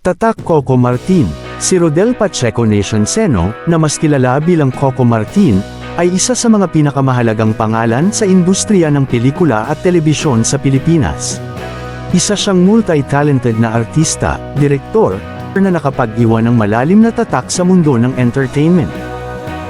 Tatak Coco Martin Si Rodel Pacheco Nation Seno, na mas kilala bilang Coco Martin, ay isa sa mga pinakamahalagang pangalan sa industriya ng pelikula at telebisyon sa Pilipinas. Isa siyang multi-talented na artista, direktor, na nakapag-iwan ng malalim na tatak sa mundo ng entertainment.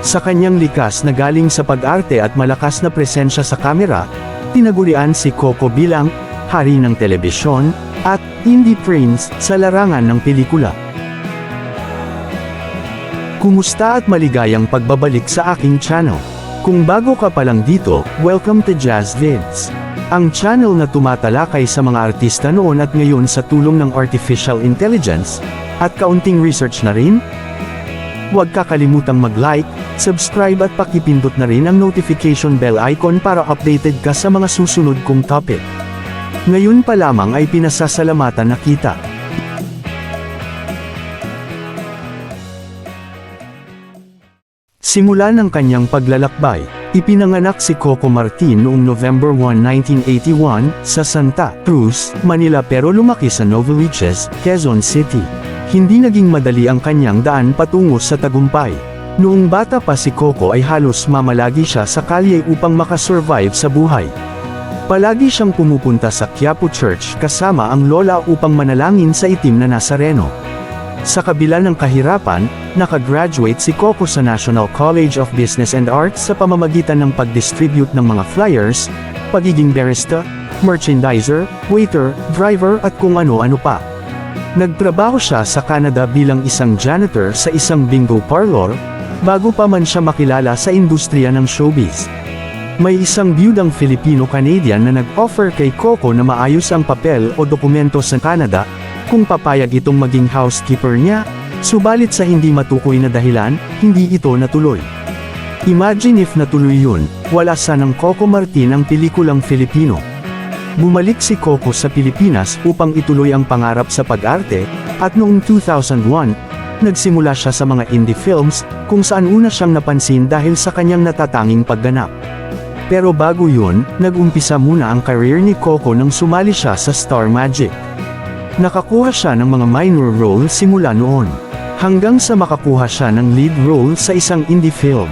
Sa kanyang likas na galing sa pag-arte at malakas na presensya sa kamera, tinagurian si Coco bilang hari ng telebisyon at indie prince sa larangan ng pelikula. Kumusta at maligayang pagbabalik sa aking channel. Kung bago ka pa lang dito, welcome to Jazz Vids. Ang channel na tumatalakay sa mga artista noon at ngayon sa tulong ng artificial intelligence, at kaunting research na rin? Huwag kakalimutang mag-like, subscribe at pakipindot na rin ang notification bell icon para updated ka sa mga susunod kong topic. Ngayon pa lamang ay pinasasalamatan na kita. Simula ng kanyang paglalakbay, ipinanganak si Coco Martin noong November 1, 1981, sa Santa Cruz, Manila pero lumaki sa Novaliches, Quezon City. Hindi naging madali ang kanyang daan patungo sa tagumpay. Noong bata pa si Coco ay halos mamalagi siya sa kalye upang makasurvive sa buhay. Palagi siyang pumupunta sa Quiapo Church kasama ang lola upang manalangin sa itim na Nazareno. Sa kabila ng kahirapan, nakagraduate si Coco sa National College of Business and Arts sa pamamagitan ng pag-distribute ng mga flyers, pagiging barista, merchandiser, waiter, driver at kung ano-ano pa. Nagtrabaho siya sa Canada bilang isang janitor sa isang bingo parlor, bago pa man siya makilala sa industriya ng showbiz. May isang biyudang Filipino-Canadian na nag-offer kay Coco na maayos ang papel o dokumento sa Canada, kung papayag itong maging housekeeper niya, subalit sa hindi matukoy na dahilan, hindi ito natuloy. Imagine if natuloy yun, wala sanang Coco Martin ang pelikulang Filipino. Bumalik si Coco sa Pilipinas upang ituloy ang pangarap sa pag-arte, at noong 2001, nagsimula siya sa mga indie films, kung saan una siyang napansin dahil sa kanyang natatanging pagganap. Pero bago yun, nag-umpisa muna ang career ni Coco nang sumali siya sa Star Magic. Nakakuha siya ng mga minor role simula noon. Hanggang sa makakuha siya ng lead role sa isang indie film.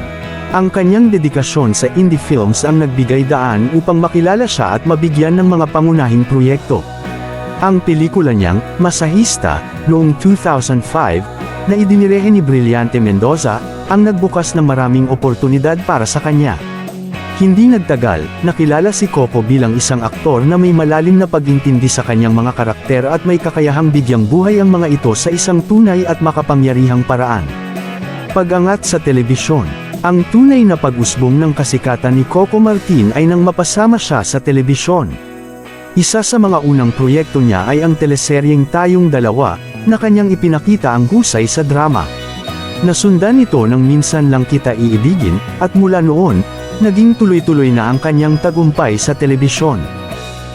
Ang kanyang dedikasyon sa indie films ang nagbigay daan upang makilala siya at mabigyan ng mga pangunahing proyekto. Ang pelikula niyang, Masahista, noong 2005, na idinirehe ni Brillante Mendoza, ang nagbukas ng maraming oportunidad para sa kanya. Hindi nagtagal, nakilala si Coco bilang isang aktor na may malalim na pag-intindi sa kanyang mga karakter at may kakayahang bigyang buhay ang mga ito sa isang tunay at makapangyarihang paraan. Pag-angat sa telebisyon Ang tunay na pag-usbong ng kasikatan ni Coco Martin ay nang mapasama siya sa telebisyon. Isa sa mga unang proyekto niya ay ang teleseryeng Tayong Dalawa, na kanyang ipinakita ang husay sa drama. Nasundan ito ng Minsan Lang Kita Iibigin, at mula noon, naging tuloy-tuloy na ang kanyang tagumpay sa telebisyon.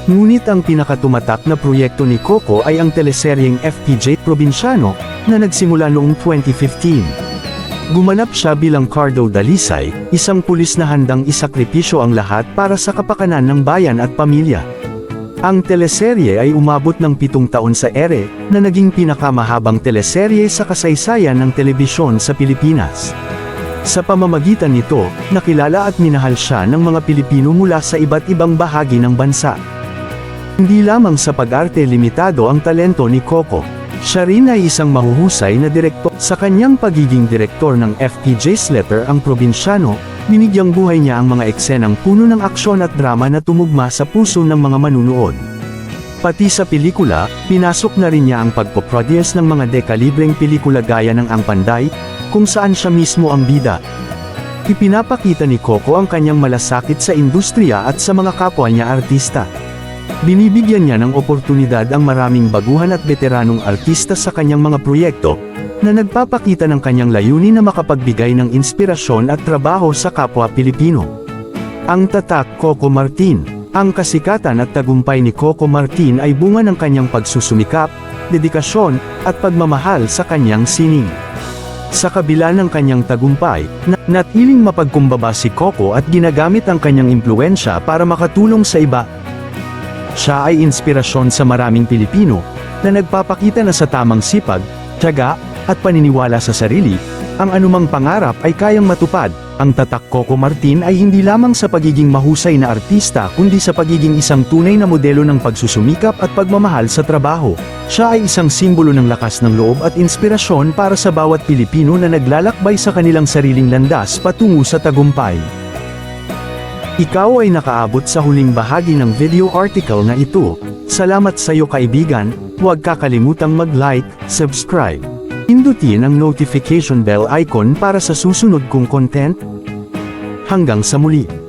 Ngunit ang pinakatumatak na proyekto ni Coco ay ang teleseryeng FPJ Provinciano, na nagsimula noong 2015. Gumanap siya bilang Cardo Dalisay, isang pulis na handang isakripisyo ang lahat para sa kapakanan ng bayan at pamilya. Ang teleserye ay umabot ng pitong taon sa ere, na naging pinakamahabang teleserye sa kasaysayan ng telebisyon sa Pilipinas. Sa pamamagitan nito, nakilala at minahal siya ng mga Pilipino mula sa iba't ibang bahagi ng bansa. Hindi lamang sa pag-arte limitado ang talento ni Coco. Siya rin ay isang mahuhusay na direktor. Sa kanyang pagiging direktor ng FPJ Slater ang probinsyano, binigyang buhay niya ang mga eksenang puno ng aksyon at drama na tumugma sa puso ng mga manunood. Pati sa pelikula, pinasok na rin niya ang pagpoproduce ng mga dekalibreng pelikula gaya ng Ang Panday, kung saan siya mismo ang bida. Ipinapakita ni Coco ang kanyang malasakit sa industriya at sa mga kapwa niya artista. Binibigyan niya ng oportunidad ang maraming baguhan at veteranong artista sa kanyang mga proyekto, na nagpapakita ng kanyang layunin na makapagbigay ng inspirasyon at trabaho sa kapwa Pilipino. Ang tatak Coco Martin Ang kasikatan at tagumpay ni Coco Martin ay bunga ng kanyang pagsusumikap, dedikasyon, at pagmamahal sa kanyang sining. Sa kabila ng kanyang tagumpay, na natiling mapagkumbaba si Coco at ginagamit ang kanyang impluensya para makatulong sa iba. Siya ay inspirasyon sa maraming Pilipino, na nagpapakita na sa tamang sipag, tiyaga, at paniniwala sa sarili, ang anumang pangarap ay kayang matupad. Ang tatak Coco Martin ay hindi lamang sa pagiging mahusay na artista kundi sa pagiging isang tunay na modelo ng pagsusumikap at pagmamahal sa trabaho. Siya ay isang simbolo ng lakas ng loob at inspirasyon para sa bawat Pilipino na naglalakbay sa kanilang sariling landas patungo sa tagumpay. Ikaw ay nakaabot sa huling bahagi ng video article na ito. Salamat sa iyo kaibigan, huwag kakalimutang mag-like, subscribe. Pindutin ang notification bell icon para sa susunod kong content. Hanggang sa muli.